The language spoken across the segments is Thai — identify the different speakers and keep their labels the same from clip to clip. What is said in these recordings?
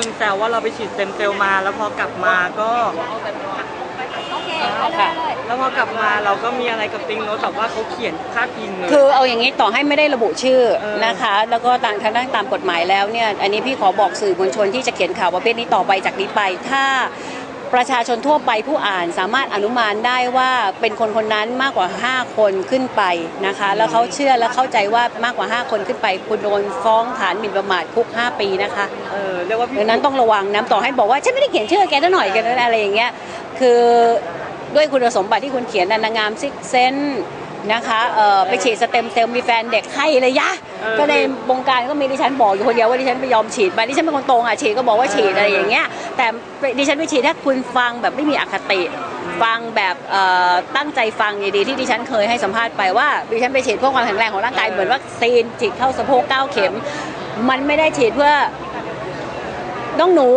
Speaker 1: นึงแซวว่าเราไปฉีดเต็มเซลล์มา แล้วพอกลับมาก็
Speaker 2: โอเคเอาเลยเอาเลย
Speaker 1: แล้วพอกลับมาเราก็มีอะไรกับติงโนตแต่ว่าเขาเขียนพาดพิงเลย
Speaker 3: คือเอาอย่างนี้ต่อให้ไม่ได้ระบุชื่อ
Speaker 1: เออ
Speaker 3: นะคะ แล้วก็ตามทางด้านตามกฎหมายแล้วเนี่ย อันนี้พี่ขอบอกสื่อมวลชนที่จะเขียนข่าวประเภทนี้ต่อไปจากนี้ไป ถ้า ประชาชนทั่วไปผู้อ่านสามารถอนุมานได้ว่าเป็นคนคนนั้นมากกว่า 5 คนขึ้นไปนะคะ แล้วเขาเชื่อและเข้าใจว่ามากกว่า 5 คนขึ้นไป คุณโดนฟ้องฐานหมิ่นประมาทคุก 5 ปีนะคะ
Speaker 1: เออเรียกว่าพี่
Speaker 3: ดังนั้นต้องระวังนะต่อให้บอกว่าฉันไม่ได้เขียนชื่อแกซะหน่อยกันอะไรอย่างเงี้ยคือด้วยคุณสมบัติที่คุณเขียนนะนางงามซิกเซน นะคะเอ่อไปฉีดสเต็มเซลล์มีแฟนเด็กให้เลยยะ ก็ในวงการก็มีดิฉันบอกอยู่คนเดียวว่าดิฉันไม่ยอมฉีดมาดิฉันเป็นคนตรงอะฉีดก็บอกว่าฉีดอะไรอย่างเงี้ยแต่ดิฉันไม่ฉีดถ้าคุณฟังแบบไม่มีอคติ ฟังแบบเอ่อตั้งใจฟังดีๆที่ดิฉันเคยให้สัมภาษณ์ไปว่าดิฉันไปฉีดเพื่อความแข็งแรงของร่างกายเหมือนวัคซีนฉีดเข้าสะโพกเก้าเข็ม มันไม่ได้ฉีดเพื่อน้องหนู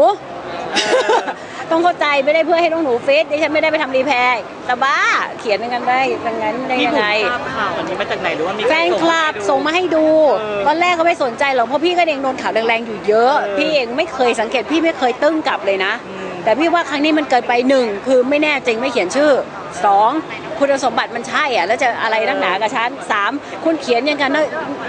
Speaker 3: ต้องเข้าใจไม่ได้เพื่อให้น้องหนูฟิตดิฉันไม่ได้ไปทำรีแพร์แต่บ้าเขียนอย่างนั้นได้อย่างนั้นได้
Speaker 1: พี่
Speaker 3: ยัง
Speaker 1: บุ๋
Speaker 3: ไง
Speaker 1: มทราบข่าวอันนี้มาจากไหนหรือว่ามีใร
Speaker 3: แฟนคลับส่งมาให้ดู
Speaker 1: เออ
Speaker 3: ตอนแรกก็ไม่สนใจหรอกเพราะพี่ก็เองโดนข่าวแรงๆอยู่เยอะ
Speaker 1: เออ
Speaker 3: พี่เองไม่เคยสังเกตพี่ไม่เคยตึ้งกลับเลยนะ
Speaker 1: อืม
Speaker 3: แต่พี่ว่าครั้งนี้มันเกินไปหนึ่งคือไม่แน่จริงไม่เขียนชื่อ สองคุณสมบัติมันใช่อะแล้วจะอะไรนักหนากับฉันสามคุณเขียนยังกันน,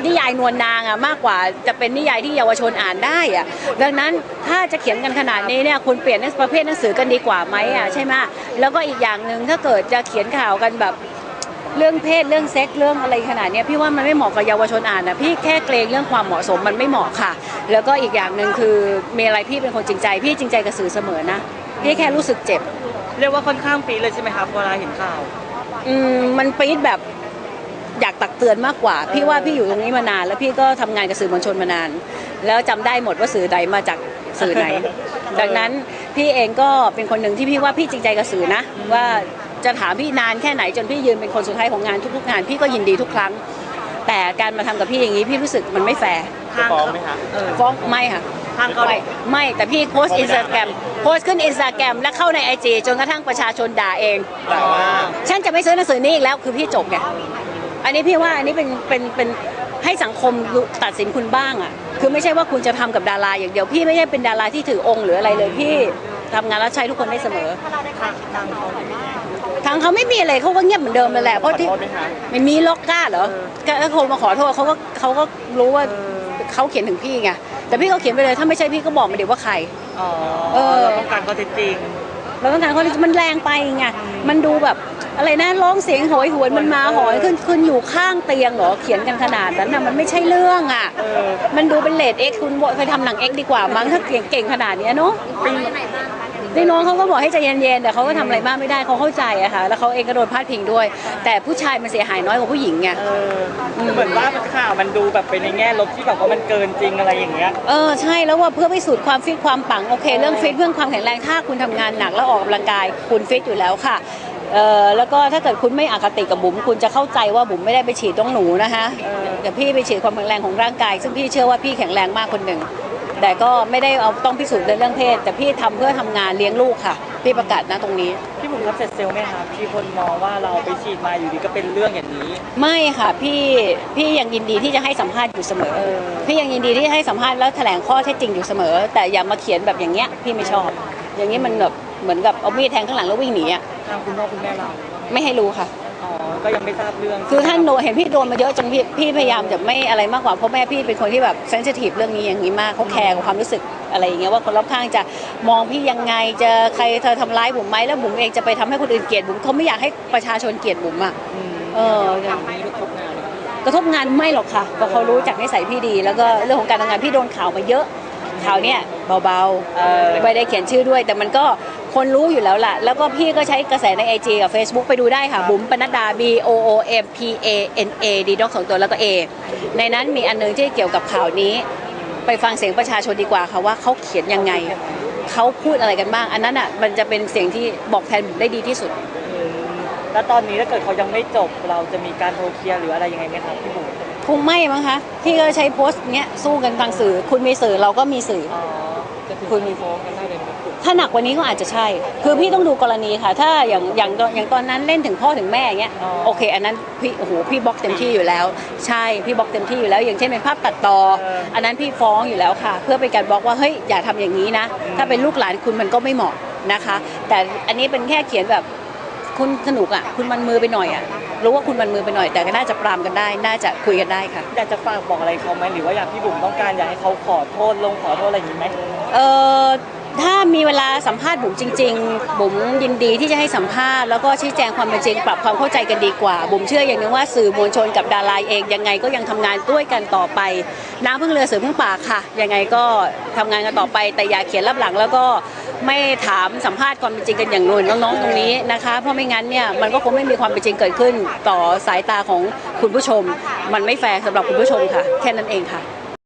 Speaker 3: นิยายนวลนางอะมากกว่าจะเป็นนิยายที่เยาวชนอ่านได้อะดังนั้นถ้าจะเขียนกันขนาดนี้เนี่ยคุณเปลี่ยนประเภทหนังสือกันดีกว่าไหมอะใช่ไหมแล้วก็อีกอย่างหนึ่งถ้าเกิดจะเขียนข่าวกันแบบ เรื่องเพศเรื่องเซ็กเรื่องอะไรขนาดเนี้ยพี่ว่ามันไม่เหมาะกับเยาวชนอ่านนะพี่แค่เกรงเรื่องความเหมาะสมมันไม่เหมาะค่ะ แล้วก็อีกอย่างหนึ่งคือมีอะไรพี่เป็นคนจริงใจ พี่จริงใจกับสื่อเสมอนะพี่แค่รู้สึกเจ็บ
Speaker 1: เรียกว่าค่อนข้างปีดเลยใช่ไหมครับเวลาเห็นข่าว
Speaker 3: อืมมันปี๊ดแบบอยากตักเตือนมากกว่า พี่ว่าพี่อยู่ตรงนี้มานาน แล้วพี่ก็ทำงานกับสื่อมวลชนมานาน แล้วจำได้หมดว่าสื่อใดมาจากสื่อไหน ดังนั้นพี่เองก็เป็นคนหนึ่งที่พี่ว่าพี่จริงใจกับสื่อนะว่า จะถามพี่นานแค่ไหนจนพี่ยืนเป็นคนสุดท้ายของงานทุกๆงานพี่ก็ยินดีทุกครั้ง แต่การมาทำกับพี่อย่างนี้พี่รู้สึกมันไม่แฟร์
Speaker 1: ทาง
Speaker 4: ฟ้องไหมคะ
Speaker 1: เออ
Speaker 3: ฟ้องไม่ค่ะ
Speaker 1: ทางเขา
Speaker 3: ไม่ไม่แต่พี่โพสต์อินสตาแกรมโพสต์ขึ้นอินสตาแกรมและเข้าในไอจีจนกระทั่งประชาชนด่าเอง
Speaker 4: แต่ว่า
Speaker 3: ฉันจะไม่ซื้อหนังสือนี้อีกแล้วคือพี่จบไงอันนี้พี่ว่าอันนี้เป็นเป็นเป็นให้สังคมตัดสินคุณบ้างอะคือไม่ใช่ว่าคุณจะทำกับดาราอย่างเดียวพี่ไม่ใช่เป็นดาราที่ถือองค์หรืออะไรเลยพี่ทำงานแล้วใช้ทุกคนได้เสมอ
Speaker 1: ทางทางเขา
Speaker 3: ทางเขาไม่มีอะไรเขาก็เงียบเหมือนเดิมเลยแหละเพ
Speaker 4: ขอ
Speaker 3: ราะที่
Speaker 4: โทษไหมคะ
Speaker 3: ไม่มีล็อกกล้าเหรอก็ก็โทรมาขอโทษเขาก็เขาก็รู้ว่าเขาเขียนถึงพี่ไงแต่พี่ก็เขียนไปเลยถ้าไม่ใช่พี่ก็บอกมาเดี๋ยวว่าใคร
Speaker 1: อ๋อ
Speaker 3: เออ
Speaker 1: เราต้องการข้อเท็จจริง
Speaker 3: เราต้องการเขามันแรงไปไงมันดูแบบอะไรนะร้องเสียงโหยหวนมันมาหอยขึ้นขึ้นอยู่ข้างเตียงเหรอเขียนกันขนาดนั้นน่ะมันไม่ใช่เรื่องอะ
Speaker 1: เออ
Speaker 3: มันดูเป็นเลดเอ็กคุณไปทำหนังเอ็กดีกว่ามั้งถ้าเก่งเก่งขนาดเนี้ยเนาะ
Speaker 2: ปีไห นบ้างคะ
Speaker 3: นี่น้องเขาก็บอกให้ใจเย็นๆแต่เขาก็ทำอะไรมากไม่ได้เขาเข้าใจอะค่ะ แล้วเขาเองก็โดนพาดพิงด้วย แต่ผู้ชายมันเสียหายน้อยกว่าผู้หญิงไง
Speaker 1: เออเหมือนว่ามันข่าวมันดูแบบไปในแง่ลบที่แบบว่ามันเกินจริงอะไรอย่างเงี้ย
Speaker 3: เออใช่แล้วว่าเพื่อพิสูจน์ความฟิตความปังโอเค เรื่องฟิตเรื่องความแข็งแรงถ้าคุณทำงานหนักแล้วออกกำลังกายคุณฟิตอยู่แล้วค่ะเออแล้วก็ถ้าเกิดคุณไม่อคติกับบุ๋มคุณจะเข้าใจว่าบุ๋มไม่ได้ไปฉีดต้องหนูนะคะแต่พี่ไปฉีดความแข็งแรงของร่างกาย ซึ่งพี่เชื่อว่าพี่แข็งแรงมากคนหนึ่ง แต่ก็ไม่ได้เอาต้องพิสูจน์ในเรื่องเพศ แต่พี่ทำเพื่อทำงานเลี้ยงลูกค่ะ พี่ประกาศนะตรงนี้
Speaker 1: พี่บุ๋มครับเสร็จเซลลไหมครับที่คนมองว่าเราไปฉีดมาอยู่ดีก็เป็นเรื่องอย่างนี้
Speaker 3: ไม่ค่ะพี่พี่ยังยินดีที่จะให้สัมภาษณ์อยู่เสมอ
Speaker 1: เออ
Speaker 3: พี่ยังยินดีที่จะให้สัมภาษณ์แล้วแถลงข้อเท็จจริงอยู่เสมอ แต่อย่ามาเขียนแบบอย่างเงี้ยพี่ไม่ชอบ อย่างนี้มันแบบเหมือนกับเอามีดแทงข้างหลังแล้ววิ่งหนีอะ
Speaker 1: ทางคุณพ่อคุณแม่เรา
Speaker 3: ไม่ให้รู้ค่ะ
Speaker 1: อ๋อ ก็ยังไม่ทราบเรื่อง
Speaker 3: คือท่านโดนเห็นพี่โดนมาเยอะจนพี่พี่พยายามจะไม่อะไรมากกว่าเพราะแม่พี่เป็นคนที่แบบเซนซิทีฟเรื่องนี้อย่างนี้มากเขาแคร์กับความรู้สึกอะไรอย่างเงี้ยว่าคนรอบข้างจะมองพี่ยังไงจะใครเธอทำร้ายบุ๋มไหมแล้วบุ๋มเองจะไปทำให้คนอื่นเกลียดบุ๋มเขาไม่อยากให้ประชาชนเกลียดบุ๋มอะ
Speaker 1: อืม
Speaker 3: เออ
Speaker 1: อย่างนี้กระทบงานไหมครับ
Speaker 3: กระทบงานไม่หรอกค่ะเพราะเขารู้จักนิสัยพี่ดี แล้วก็เรื่องของการทำงานพี่โดนข่าวมาเยอะข่าวเนี้ยเบา
Speaker 1: เออ
Speaker 3: ๆไม่ได้เขียนชื่อด้วย แต่มันก็ คนรู้อยู่แล้วล่ะ แล้วก็พี่ก็ใช้กระแสใน IG กับ Facebook ไปดูได้ค่ะ บุ๋มปนัดดา B O O M P A N A ดีด็อกสองตัวแล้วก็ A ในนั้นมีอันหนึงที่เกี่ยวกับข่าวนี้ ไปฟังเสียงประชาชนดีกว่าค่ะว่าเขาเขียนยังไง เขาพูดอะไรกันบ้าง อันนั้นอะมันจะเป็นเสียงที่บอกแทนบุ๋มได้ดีที่สุด
Speaker 1: อืมแล้วตอนนี้ถ้าเกิดเขายังไม่จบเราจะมีการโทรเคลียร์หรืออะไรยังไงไหมครับพี่บุ๋ม
Speaker 3: คงไม่มั้งคะพี่ก็ใช้โพสต์เนี้ยสู้กันทางสื่อ คุณมีสื่อเราก็มีสื่อ
Speaker 1: อ๋อ
Speaker 3: เคุณ
Speaker 1: ฟ้องกันได้เลยนะครับ
Speaker 3: ถ้าหนักกว่านี้ก็อาจจะใช่ คือพี่ต้องดูกรณีค่ะ ถ้าอย่างอย่างอย่างตอนนั้นเล่นถึงพ่อถึงแม่อย่างเงี้ย
Speaker 1: อ๋อ
Speaker 3: โอเค อันนั้นพี่โอ้โหพี่บล็อกเต็มที่อยู่แล้ว ใช่พี่บล็อกเต็มที่อยู่แล้ว อย่างเช่นเป็นภาพตัดต่อ อันนั้นพี่ฟ้องอยู่แล้วค่ะ เพื่อเป็นการบล็อกว่าเฮ้ยอย่าทำอย่างนี้นะ ถ้าเป็นลูกหลานคุณมันก็ไม่เหมาะนะคะ แต่อันนี้เป็นแค่เขียนแบบคุณสนุกอะคุณมันมือไปหน่อยอะรู้ว่าคุณมันมือไปหน่อยแต่ก็น่าจะปรามกันได้ น่าจะคุยกันได้ค่ะ
Speaker 1: อยากจะฝากบอกอะไรเขาไหมหรือว่าอยากพี่บุ๋มต้องการอยากให้เขาขอโทษลงขอโทษอะไรอย่างนี้ไหม
Speaker 3: เออ ถ้ามีเวลาสัมภาษณ์บุ๋มจริงๆบุ๋มยินดีที่จะให้สัมภาษณ์แล้วก็ชี้แจงความเป็นจริงปรับความเข้าใจกันดีกว่าบุ๋มเชื่ออย่างหนึงว่าสื่อมวลชนกับดาราเองยังไงก็ยังทำงานด้วยกันต่อไป น้ำพึ่งเรือเสือพึ่งป่าค่ะ ยังไงก็ทำงานกันต่อไป แต่อย่าเขียนรับหลังแล้วก็ไม่ถามสัมภาษณ์ความเป็นจริงกันอย่างนุ่นน้องๆตรงนี้นะคะ เพราะไม่งั้นเนี่ยมันก็คงไม่มีความเป็นจริงเกิดขึ้น ต่อสายตาของคุณผู้ชม มันไม่แฟร์สำหรับคุณผู้ชมค่ะ แค่นั้นเองค่ะ